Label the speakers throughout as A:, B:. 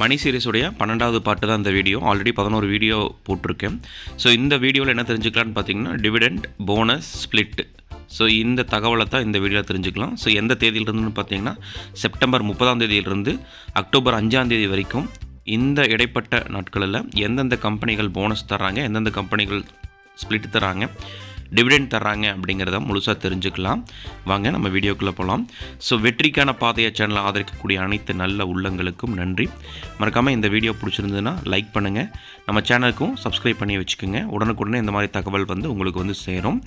A: மணி சீரிஸுடைய பன்னெண்டாவது பாட்டு தான் இந்த வீடியோ ஆல்ரெடி பதினோரு வீடியோ போட்டிருக்கேன். ஸோ இந்த வீடியோவில் என்ன தெரிஞ்சுக்கலான்னு பார்த்தீங்கன்னா டிவிடெண்ட் போனஸ் ஸ்ப்ளிட் ஸோ இந்த தகவலை தான் இந்த வீடியோவில் தெரிஞ்சுக்கலாம். ஸோ எந்த தேதியிலிருந்துன்னு பார்த்தீங்கன்னா செப்டம்பர் முப்பதாம் தேதியிலிருந்து அக்டோபர் அஞ்சாம் தேதி வரைக்கும் இந்த இடைப்பட்ட நாட்களில் எந்தெந்த கம்பெனிகள் போனஸ் தராங்க எந்தெந்த கம்பெனிகள் ஸ்ப்ளிட் தராங்க டிவிடெண்ட் தர்றாங்க அப்படிங்கிறத முழுசாக தெரிஞ்சுக்கலாம். வாங்க நம்ம வீடியோக்குள்ளே போகலாம் ஸோ வெற்றிக்கான பாதையை சேனலை ஆதரிக்கக்கூடிய அனைத்து நல்ல உள்ளங்களுக்கும் நன்றி. மறக்காமல் இந்த வீடியோ பிடிச்சிருந்ததுன்னா லைக் பண்ணுங்கள் நம்ம சேனலுக்கும் சப்ஸ்கிரைப் பண்ணி வச்சுக்கோங்க. உடனுக்குடனே இந்த மாதிரி தகவல் வந்து உங்களுக்கு வந்து சேரும்.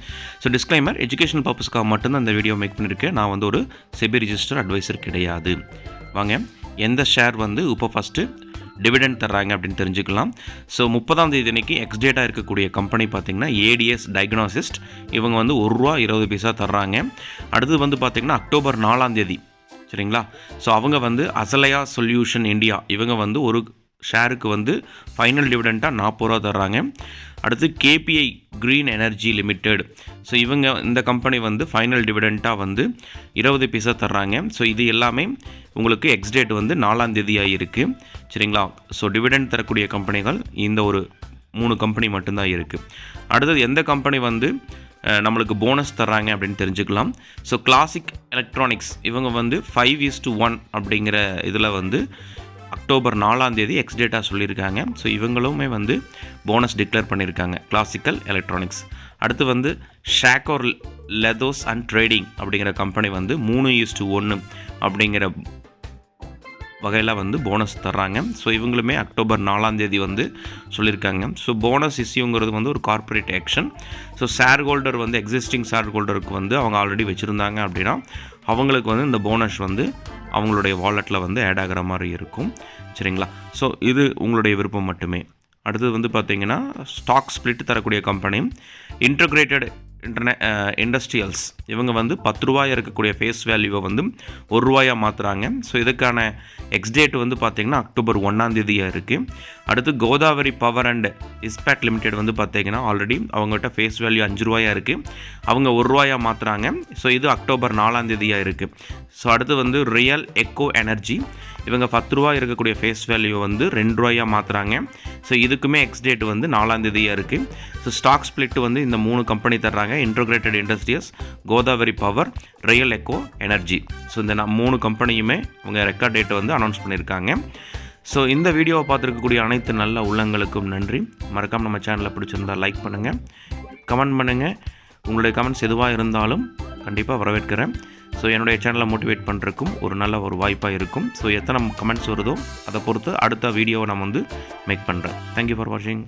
A: ஸோ டிஸ்க்ளைமர் எஜுகேஷனல் பர்பஸ்க்காக மட்டும்தான் இந்த வீடியோ மேக் பண்ணியிருக்கேன் நான் வந்து ஒரு செபி ரிஜிஸ்டர் அட்வைசர் கிடையாது. வாங்க எந்த ஷேர் வந்து இப்போ ஃபஸ்ட்டு டிவிடெண்ட் தர்றாங்க அப்படின்னு தெரிஞ்சுக்கலாம். ஸோ முப்பதாம் தேதி அன்னைக்கு எக்ஸ்டேட்டாக இருக்கக்கூடிய கம்பெனி பார்த்திங்கன்னா ஏடிஎஸ் டயக்னாசிஸ்ட் இவங்க வந்து ஒரு ரூபா இருபது பைசா தர்றாங்க. அடுத்தது வந்து பார்த்திங்கன்னா அக்டோபர் நாலாம் தேதி. சரிங்களா? ஸோ அவங்க வந்து அசலையா சொல்யூஷன் இந்தியா இவங்க வந்து ஒரு ஷேருக்கு வந்து ஃபைனல் டிவிடெண்ட்டாக நாற்பது ரூபா தர்றாங்க. அடுத்து KPI green energy limited. So இவங்க இந்த கம்பெனி வந்து ஃபைனல் டிவிடெண்ட்டாக வந்து இருபது பைசா தர்றாங்க. ஸோ இது எல்லாமே உங்களுக்கு எக்ஸ்டேட் வந்து நாலாம் தேதியாக இருக்குது சரிங்களா? ஸோ டிவிடெண்ட் தரக்கூடிய கம்பெனிகள் இந்த ஒரு மூணு கம்பெனி மட்டும்தான் இருக்குது அடுத்தது எந்த கம்பெனி வந்து நம்மளுக்கு போனஸ் தர்றாங்க அப்படின்னு தெரிஞ்சுக்கலாம். ஸோ கிளாசிக் எலக்ட்ரானிக்ஸ் இவங்க வந்து ஃபைவ் இஸ் டு ஒன் அப்படிங்கிற இதில் வந்து அக்டோபர் நாலாம் தேதி எக்ஸ் டேட்டா சொல்லியிருக்காங்க. ஸோ இவங்களுமே வந்து போனஸ் டிக்ளேர் பண்ணியிருக்காங்க. கிளாசிக்கல் எலக்ட்ரானிக்ஸ் அடுத்து வந்து ஷாக்கோர் லெதோஸ் அண்ட் ட்ரேடிங் அப்படிங்கிற கம்பெனி வந்து மூணு யூஸ் டு ஒன்று அப்படிங்கிற வகையில் வந்து போனஸ் தர்றாங்க. ஸோ இவங்களுமே அக்டோபர் நாலாம் தேதி வந்து சொல்லியிருக்காங்க. ஸோ போனஸ் இஷ்யூங்கிறது வந்து ஒரு corporate action so share holder வந்து எக்ஸிஸ்டிங் ஷேர் ஹோல்டருக்கு வந்து அவங்க ஆல்ரெடி வச்சுருந்தாங்க அப்படின்னா அவங்களுக்கு வந்து இந்த போனஸ் வந்து அவங்களுடைய வாலெட்டில் வந்து ஆட் ஆகிற மாதிரி இருக்கும். சரிங்களா? ஸோ இது உங்களுடைய விருப்பம் மட்டுமே. அடுத்தது வந்து பார்த்தீங்கன்னா ஸ்டாக் ஸ்ப்ளிட் தரக்கூடிய கம்பெனி இன்டகிரேட்டட் இன்டர்நே இண்டஸ்ட்ரியல்ஸ் uh, இவங்க வந்து பத்து ரூபாயாக இருக்கக்கூடிய ஃபேஸ் வேல்யூவை வந்து ஒரு ரூபாயாக மாற்றுறாங்க ஸோ இதுக்கான எக்ஸ்டேட் வந்து பார்த்திங்கன்னா அக்டோபர் ஒன்றாந்தேதியாக இருக்குது அடுத்து Godavari power and Ispat limited வந்து பார்த்தீங்கன்னா ஆல்ரெடி அவங்ககிட்ட ஃபேஸ் வேல்யூ அஞ்சு ரூபாயாக இருக்குது அவங்க ஒரு ரூபாயாக மாற்றுறாங்க ஸோ இது அக்டோபர் நாலாந்தேதியாக இருக்குது ஸோ அடுத்து வந்து ரியல் எக்கோ எனர்ஜி இவங்க பத்து ரூபா இருக்கக்கூடிய ஃபேஸ் வேல்யூ வந்து ரெண்டு ரூபாயாக மாற்றுறாங்க ஸோ இதுக்குமே எக்ஸ் டேட் வந்து நாலாம் தேதியாக இருக்குது ஸோ ஸ்டாக் ஸ்பிளிட் வந்து இந்த மூணு கம்பெனி தர்றாங்க. Integrated industries Godavari power real echo energy so இந்த மூணு கம்பெனியுமே அவங்க ரெக்கார்ட் டேட்டை வந்து அனௌன்ஸ் பண்ணியிருக்காங்க ஸோ இந்த வீடியோவை பார்த்துருக்கக்கூடிய அனைத்து நல்ல உள்ளங்களுக்கும் நன்றி. மறக்காமல் நம்ம சேனலை பிடிச்சிருந்தா லைக் பண்ணுங்கள் கமெண்ட் பண்ணுங்கள் உங்களுடைய கமெண்ட்ஸ் எதுவாக இருந்தாலும் கண்டிப்பாக வரவேற்கிறேன். ஸோ என்னுடைய சேனலை மோட்டிவேட் பண்ணுறதுக்கும் ஒரு நல்ல ஒரு வாய்ப்பாக இருக்கும். ஸோ எத்தனை கமெண்ட்ஸ் வருதோ அதை பொறுத்து அடுத்த வீடியோவை நான் வந்து மேக் பண்ணுறேன் தேங்க்யூ ஃபார் வாட்சிங்